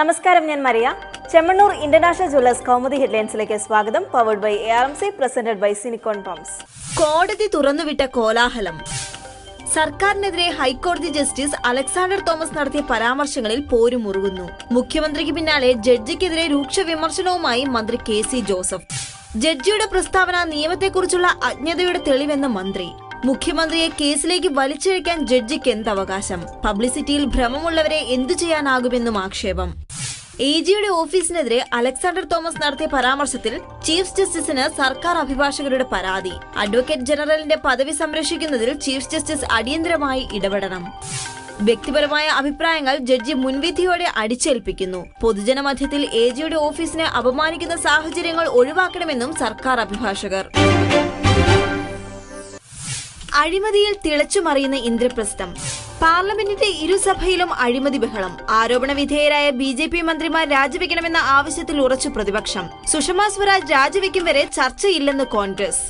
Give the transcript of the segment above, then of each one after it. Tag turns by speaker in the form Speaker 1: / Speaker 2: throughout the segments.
Speaker 1: നമസ്കാരം ഞാൻ Maria. Chemmanur international jewellers Kaumudi ഹെഡ്ലൈൻസിലേക്ക് സ്വാഗതം powered by A R M C presented by സിനിക്കോൺ pumps
Speaker 2: കോടതി തുറന്നുവിട്ട കോലാഹലം. സർക്കാരിനെതിരെ ഹൈക്കോടതി ജസ്റ്റിസ് അലക്സാണ്ടർ തോമസ് നടത്തിയ പരാമർശങ്ങളിൽ പോരുമുറുകുന്നു മുഖ്യമന്ത്രിക്ക് പിന്നാലെ ജഡ്ജിക്കെതിരെ രൂക്ഷ വിമർശനവുമായി മന്ത്രി കെ സി ജോസഫ്. ജഡ്ജിയുടെ പ്രസ്താവന നിയമത്തെക്കുറിച്ചുള്ള അജ്ഞതയുടെ തെളിവെന്ന് മന്ത്രി. മുഖ്യമന്ത്രിയെ കേസിലേക്ക് വലിച്ചഴിക്കാൻ ജഡ്ജിക്ക് എന്ത് അവകാശം പബ്ലിസിറ്റിയിൽ ഭ്രമമുള്ളവരെ എന്തു ചെയ്യാനാകുമെന്നും ആക്ഷേപം. എ ജിയുടെ ഓഫീസിനെതിരെ അലക്സാണ്ടർ തോമസ് നടത്തിയ പരാമർശത്തിൽ ചീഫ് ജസ്റ്റിസിന് സർക്കാർ അഭിഭാഷകരുടെ പരാതി. അഡ്വക്കേറ്റ് ജനറലിന്റെ പദവി സംരക്ഷിക്കുന്നതിൽ ചീഫ് ജസ്റ്റിസ് അടിയന്തരമായി ഇടപെടണം. വ്യക്തിപരമായ അഭിപ്രായങ്ങൾ ജഡ്ജി മുൻവിധിയോടെ അടിച്ചേൽപ്പിക്കുന്നു. പൊതുജനമധ്യത്തിൽ എ ജിയുടെ ഓഫീസിനെ അപമാനിക്കുന്ന സാഹചര്യങ്ങൾ ഒഴിവാക്കണമെന്നും സർക്കാർ അഭിഭാഷകർ. അഴിമതിയിൽ തിളച്ചുമറിയുന്ന ഇന്ദ്രപ്രസ്ഥം. പാർലമെന്റിന്റെ ഇരുസഭയിലും അഴിമതി ബഹളം. ആരോപണ വിധേയരായ ബി ജെ പി മന്ത്രിമാർ രാജിവെക്കണമെന്ന ആവശ്യത്തിൽ ഉറച്ചു പ്രതിപക്ഷം. സുഷമ സ്വരാജ് രാജിവെക്കും വരെ ചർച്ചയില്ലെന്ന് കോൺഗ്രസ്.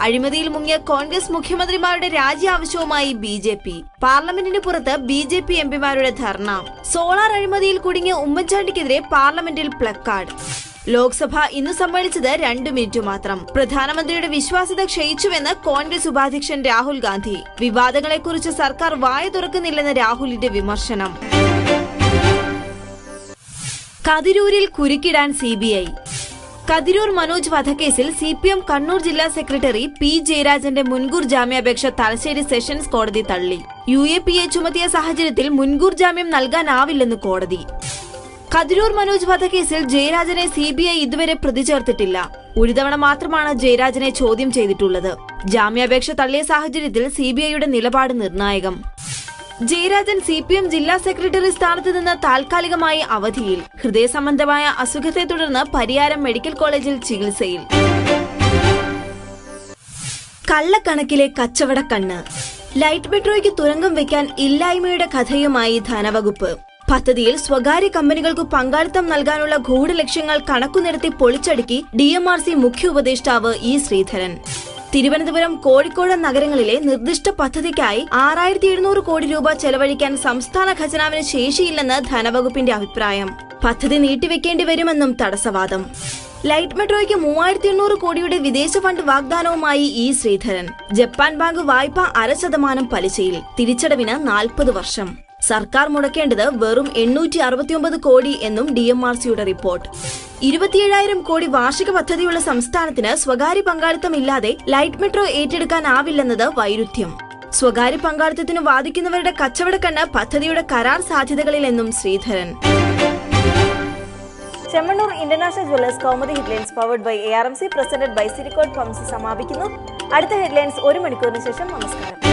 Speaker 2: അഴിമതിയിൽ മുങ്ങിയ കോൺഗ്രസ് മുഖ്യമന്ത്രിമാരുടെ രാജി ആവശ്യവുമായി ബി ജെ പി. പാർലമെന്റിന് പുറത്ത് ബി ജെ പി എംപിമാരുടെ ധർണ. സോളാർ അഴിമതിയിൽ കുടുങ്ങിയ ഉമ്മൻചാണ്ടിക്കെതിരെ പാർലമെന്റിൽ പ്ലക്കാർഡ്. ലോക്സഭ ഇന്ന് സമ്മേളിച്ചത് രണ്ടു മിനിറ്റ് മാത്രം. പ്രധാനമന്ത്രിയുടെ വിശ്വാസ്യത ക്ഷയിച്ചുവെന്ന് കോൺഗ്രസ് ഉപാധ്യക്ഷൻ രാഹുൽ ഗാന്ധി. വിവാദങ്ങളെക്കുറിച്ച് സർക്കാർ വായ തുറക്കുന്നില്ലെന്ന് രാഹുലിന്റെ വിമർശനം. കതിരൂരിൽ കുരുക്കിടാൻ C B I. Kathiroor Manoj വധക്കേസിൽ സി പി എം കണ്ണൂർ ജില്ലാ സെക്രട്ടറി പി ജയരാജന്റെ മുൻകൂർ ജാമ്യാപേക്ഷ തലശ്ശേരി സെഷൻസ് കോടതി തള്ളി. യു എ പി എ ചുമത്തിയ സാഹചര്യത്തിൽ മുൻകൂർ ജാമ്യം നൽകാനാവില്ലെന്ന് കോടതി. കതിരൂർ മനോജ് വധക്കേസിൽ ജയരാജനെ സി ബി ഐ ഇതുവരെ പ്രതി ചേർത്തിട്ടില്ല. ഒരു തവണ മാത്രമാണ് ജയരാജനെ ചോദ്യം ചെയ്തിട്ടുള്ളത്. ജാമ്യാപേക്ഷ തള്ളിയ സാഹചര്യത്തിൽ സി ബി ഐയുടെ നിലപാട് നിർണായകം. ജയരാജൻ സി പി എം ജില്ലാ സെക്രട്ടറി സ്ഥാനത്ത് നിന്ന് താൽക്കാലികമായി അവധിയിൽ. ഹൃദയ സംബന്ധമായ അസുഖത്തെ തുടർന്ന് പരിയാരം മെഡിക്കൽ കോളേജിൽ ചികിത്സയിൽ. കള്ളക്കണക്കിലെ കച്ചവടക്കണ്ണ്. ലൈറ്റ് മെട്രോയ്ക്ക് തുരങ്കം വെക്കാൻ ഇല്ലായ്മയുടെ കഥയുമായി ധനവകുപ്പ്. പദ്ധതിയിൽ സ്വകാര്യ കമ്പനികൾക്ക് പങ്കാളിത്തം നൽകാനുള്ള ഗൂഢലക്ഷ്യങ്ങൾ കണക്കുനിരത്തി പൊളിച്ചടുക്കി ഡി എം ആർ സി മുഖ്യ ഉപദേഷ്ടാവ് ഇ ശ്രീധരൻ. തിരുവനന്തപുരം കോഴിക്കോട് നഗരങ്ങളിലെ നിർദ്ദിഷ്ട പദ്ധതിക്കായി ആറായിരത്തി എഴുന്നൂറ് കോടി രൂപ ചെലവഴിക്കാൻ സംസ്ഥാന ഖജനാവിന് ശേഷിയില്ലെന്ന് ധനവകുപ്പിന്റെ അഭിപ്രായം. പദ്ധതി നീട്ടിവെക്കേണ്ടി വരുമെന്നും തടസ്സവാദം. ലൈറ്റ് മെട്രോയ്ക്ക് മൂവായിരത്തി എണ്ണൂറ് കോടിയുടെ വിദേശ ഫണ്ട് വാഗ്ദാനവുമായി ഇ ശ്രീധരൻ. ജപ്പാൻ ബാങ്ക് വായ്പ അര ശതമാനം പലിശയിൽ. തിരിച്ചടവിന് നാൽപ്പത് വർഷം. സർക്കാർ മുടക്കേണ്ടത് വെറും എണ്ണൂറ്റി അറുപത്തിയൊമ്പത് കോടി എന്നും ഡി എം ആർ സിയുടെ റിപ്പോർട്ട്. ഇരുപത്തിയേഴായിരം കോടി വാർഷിക പദ്ധതിയുള്ള സംസ്ഥാനത്തിന് സ്വകാര്യ പങ്കാളിത്തമില്ലാതെ ലൈറ്റ് മെട്രോ ഏറ്റെടുക്കാനാവില്ലെന്നത് വൈരുദ്ധ്യം. സ്വകാര്യ പങ്കാളിത്തത്തിന് വാദിക്കുന്നവരുടെ കച്ചവടക്കണ്ണ് പദ്ധതിയുടെ കരാർ സാധ്യതകളിലെന്നും Sreedharan.
Speaker 1: Chemmanur international jewellers Kaumudi headlines powered by A R M C presented by സിരിക്കോട്ട് ഫംസ് സമാപിക്കുന്നു. അടുത്ത ഹെഡ്ലൈൻസ് ഒരു മണിക്കൂറിന് ശേഷം നമസ്കാരം.